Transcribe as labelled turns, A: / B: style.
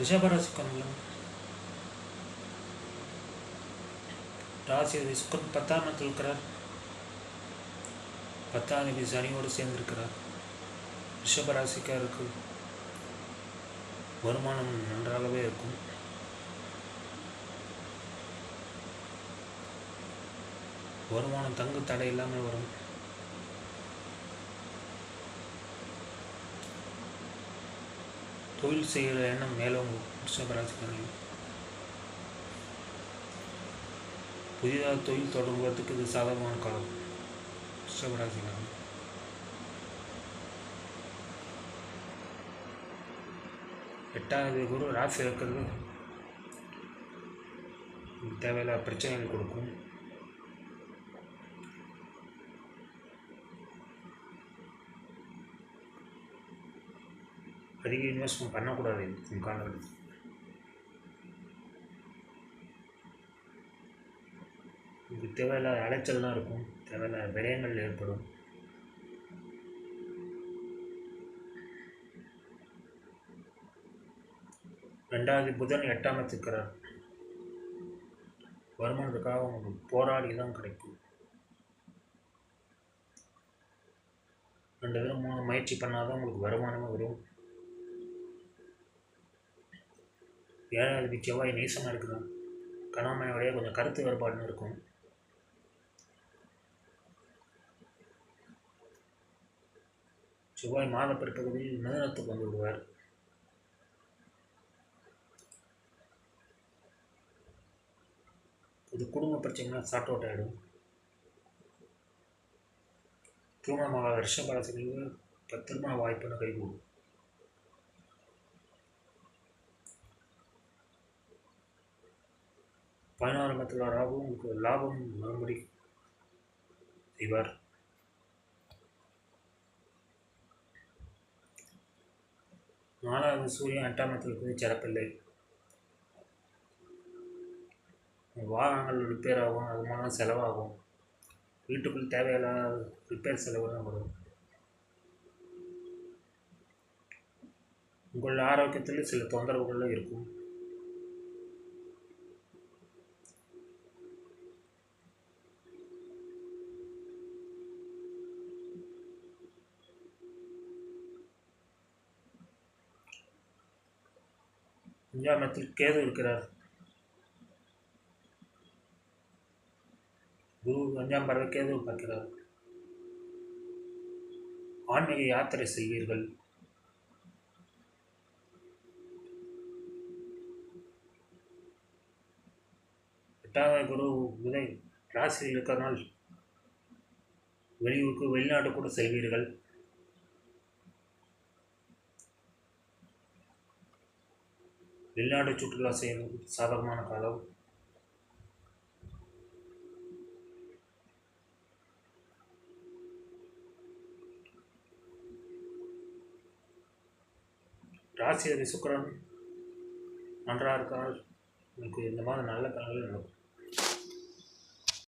A: ரிஷபராசிக்காரங்களும் ராசி சுக்கரன் பத்தாம் இடத்தில் இருக்கிறார். பத்தாம் தேதி சனியோடு சேர்ந்திருக்கிறார். ரிஷபராசிக்காருக்கு வருமானம் நன்றாகவே இருக்கும். வருமானம் தங்கு தடை இல்லாமல் வரும். தொழில் செய்கிற எண்ணம் மேலோங்கும் ரிஷபராசிக்காரர்கள் புதிதாக தொழில் தொடங்குவதற்கு இது சாதகமான காலம். ரிஷபராசிக்காரர்கள் எட்டாவது குரு ராசி இருக்கிறது. தேவையில்லாத பிரச்சனைகள் கொடுக்கும். அதிக இன்வெஸ்ட்மெண்ட் பண்ணக்கூடாது இந்த காலகட்டத்தில் இது தேவையில்லாத அலைச்சல்லாம் இருக்கும். தேவையில்லாத விரயங்கள் ஏற்படும். ரெண்டாவது புதன் எட்டாம் இருக்கிறார் வருமானத்துக்காக உங்களுக்கு போராடி தான் கிடைக்கும். ரெண்டு பேரும் மூணு முயற்சி பண்ணால் தான் உங்களுக்கு வருமானமே வரும். ஏழாவது செவ்வாய் நேசமாக இருக்கிறான் கணவனுடைய கொஞ்சம் கருத்து வேறுபாடுன்னு இருக்கும். செவ்வாய் மாத பிற்பகுதியில் மிதனத்துக்கு வந்து விடுவார் இது குடும்ப பிரச்சனைலாம் சார்ட் அவுட் ஆகிடும் திருமணமாக மகா இப்போ திருமண வாய்ப்புன்னு கைகூடும். பதினாறாமத்தில் ராகு உங்களுக்கு லாபம் மறுபடி செய்வார் நாலாவது சூரியன் எட்டாம் இடத்தில் சிறப்பில்லை. வாகனங்கள் ரிப்பேர் ஆகும் அது மூலம் செலவாகும். வீட்டுக்குள் தேவையில்லாத ரிப்பேர் செலவு தான் வரும். உங்கள் ஆரோக்கியத்தில் சில தொந்தரவுகள்லாம் இருக்கும். அஞ்சாம் இடத்தில் கேது இருக்கிறார். குரு அஞ்சாம் பறவை கேது பார்க்கிறார். ஆன்மீக யாத்திரை செய்வீர்கள். எட்டாவது குரு உதய் ராசியில் இருக்கிறனால் வெளியூருக்கு வெளிநாடு கூட செல்வீர்கள். வெளிநாடு சுற்றுலா செய்யும் சாதகமான காலம் ராசி சுக்கரன் நன்றாக இருக்கிறால் உங்களுக்கு இந்த மாதிரி நல்ல காலங்கள் நடக்கும்.